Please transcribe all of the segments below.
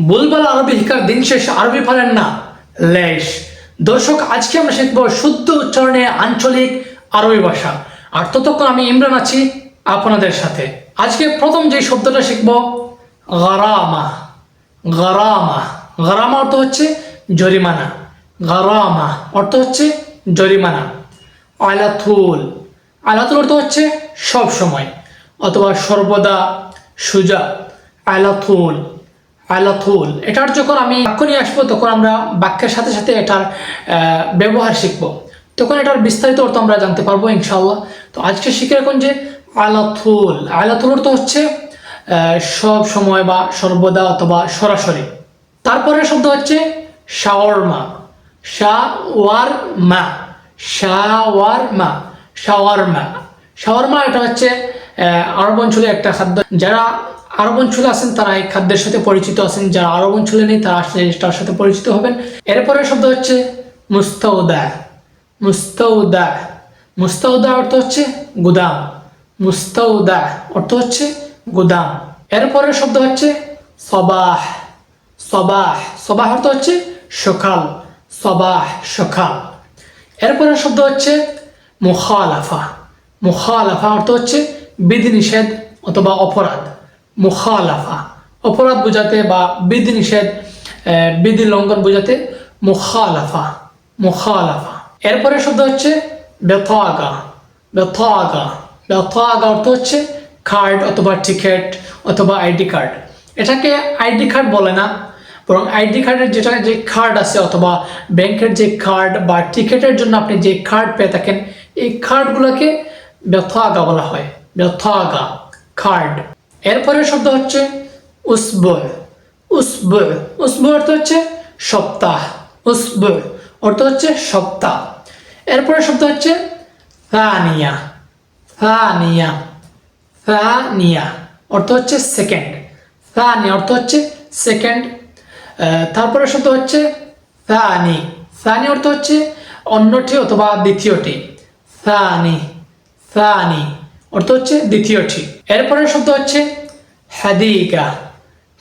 বুলবাল আরবি শিকার দিন শেষ আরবি পারেন না। লেশ। দর্শক, আজকে আমরা শিখব শুদ্ধ উচ্চারণে আঞ্চলিক আরবি ভাষা। আর ততক্ষণ আমি ইমরান আছি আপনাদের সাথে। আজকে প্রথম যে শব্দটা শিখব, গরামা। গরামা। গরামা অর্থ হচ্ছে জরিমানা। গরামা অর্থ হচ্ছে জরিমানা। আলাথুল। আলাতুল অর্থ হচ্ছে সব সময়। অথবা সর্বদা সুজা। আলাথুল। আলাথুল এটার যখন আমি বাক্য নিয়ে আসব, তখন আমরা বাক্যের সাথে সাথে এটার ব্যবহার শিখব। তখন এটার বিস্তারিত অর্থ আমরা জানতে পারব ইনশাল্লাহ তো আজকে শিখে রাখুন যে আলাথুল আলাথুল অর্থ হচ্ছে সব সময় বা সর্বদা অথবা সরাসরি। তারপরে শব্দ হচ্ছে শাওয়ারমা। শাওয়ার মা শাওয়ার মা শাওয়ারমা। শাওয়ারমা এটা হচ্ছে আরব অঞ্চলে একটা খাদ্য, যারা আরব অঞ্চলে আছেন, তারা এই খাদ্যের সাথে পরিচিত আছেন। যারা আরব অঞ্চলে নেই, তারা আসলে তার সাথে পরিচিত হবেন। এরপরে শব্দ হচ্ছে মুস্তাউদা। মুস্তাউদা। মুস্তাউদা অর্থ হচ্ছে গুদাম। মুস্তাউদা অর্থ হচ্ছে গুদাম। এরপরে শব্দ হচ্ছে সবাহ। সবাহ। সবাহ অর্থ হচ্ছে সকাল। সবাহ, সকাল। এরপরে শব্দ হচ্ছে মুখালাফা। মুখালাফা অর্থ হচ্ছে বিধিনিষেধ অথবা অপরাধ। মুখালাফা। অপরাধ বোঝাতে বা বিধিনিষেধ আহ, বিধি লঙ্ঘন বোঝাতে মুখালাফা মুখালাফা। এরপরে শব্দ হচ্ছে বেথাগা বেথাগা বেথাগা অর্থ হচ্ছে কার্ড অথবা টিকিট অথবা আইডি কার্ড এটাকে আইডি কার্ড বলে না বরং আইডি কার্ডের যেটা যে কার্ড আছে অথবা ব্যাংকের যে কার্ড বা টিকিটের জন্য আপনি যে কার্ড পেয়ে থাকেন এই কার্ডগুলোকে ব্যথাগা বলা হয়। ব্যথাগা কার্ড এরপরে শব্দ হচ্ছে উসব উসব উসব অর্থ হচ্ছে সপ্তাহ। উসব অর্থ হচ্ছে সপ্তাহ। এরপরে শব্দ হচ্ছে ফানিয়া ফানিয়া ফানিয়া অর্থ হচ্ছে সেকেন্ড। ফানি অর্থ হচ্ছে সেকেন্ড। তারপরে শব্দ হচ্ছে ফানি ফানি অর্থ হচ্ছে অন্যটি অথবা দ্বিতীয়টি। ফানি ফানি অর্থ হচ্ছে দ্বিতীয়টি। এরপরে শব্দ হচ্ছে হাদিকা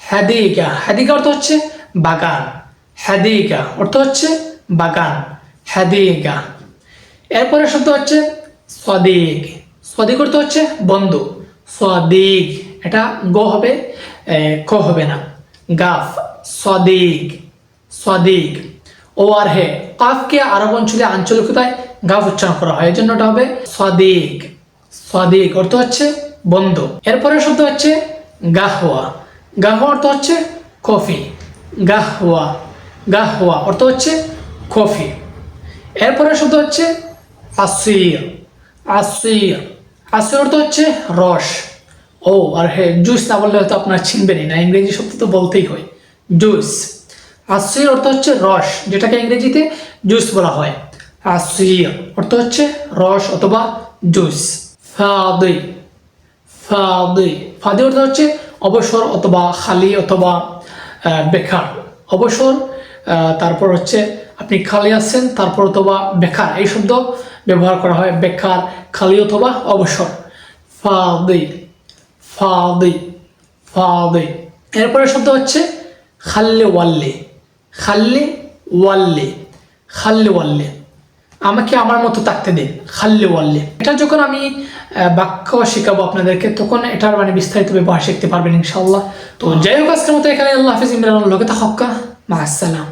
হাদিকা হাদিকা অর্থ হচ্ছে বাগান। হাদিকা অর্থ হচ্ছে বাগান, হাদিকা। এরপরে শব্দ হচ্ছে সদিক। সদিক অর্থ হচ্ছে বন্ধু। সদিক, এটা গ হবে ক হবে না। গাফ, সদিক সদিক। ও আর হে, কাফকে আরব অঞ্চলে আঞ্চলিকতায় গাফ উচ্চারণ করা হয়। এই জন্য এটা হবে সদিক। সদিক অর্থ হচ্ছে বন্ধু। এরপরে শব্দ হচ্ছে গাহওয়া। গাহওয়া অর্থ হচ্ছে কফি। গাহওয়া। গাহওয়া অর্থ হচ্ছে কফি। এরপরে শব্দ হচ্ছে আসির। আসির। আসির অর্থ হচ্ছে রস। ও, আর হ্যাঁ জুস না বললে হয়তো আপনার চিনবেনই না। ইংরেজি শব্দ তো বলতেই হয়। জুস। আসির অর্থ হচ্ছে রস, যেটাকে ইংরেজিতে জুস বলা হয়। আসির অর্থ হচ্ছে রস অথবা জুস। ফাদি ফাদি অর্থ হচ্ছে অবসর অথবা খালি অথবা বেকার। অবসর তারপর হচ্ছে আপনি খালি আছেন, তারপর অথবা বেকার। এই শব্দ ব্যবহার করা হয় বেকার, খালি অথবা অবসর। ফাদি ফাদি ফাদি। এরপরে শব্দ হচ্ছে খাল্লে ওয়াল্লে। খাল্লে ওয়াল্লে খাল্লে ওয়াল্লে। আমাকে আমার মতো থাকতে দিন খাল্লে ওয়াল্লে। এটা যখন আমি বাক্য শেখাবো আপনাদেরকে তখন এটার মানে বিস্তারিত ব্যবহার শিখতে পারবেন ইনশাল্লাহ তো যাই হোক আজকের মতো এখানে আল্লাহ হাফিজ ইমরান লোকে হক্কা মা আসসালাম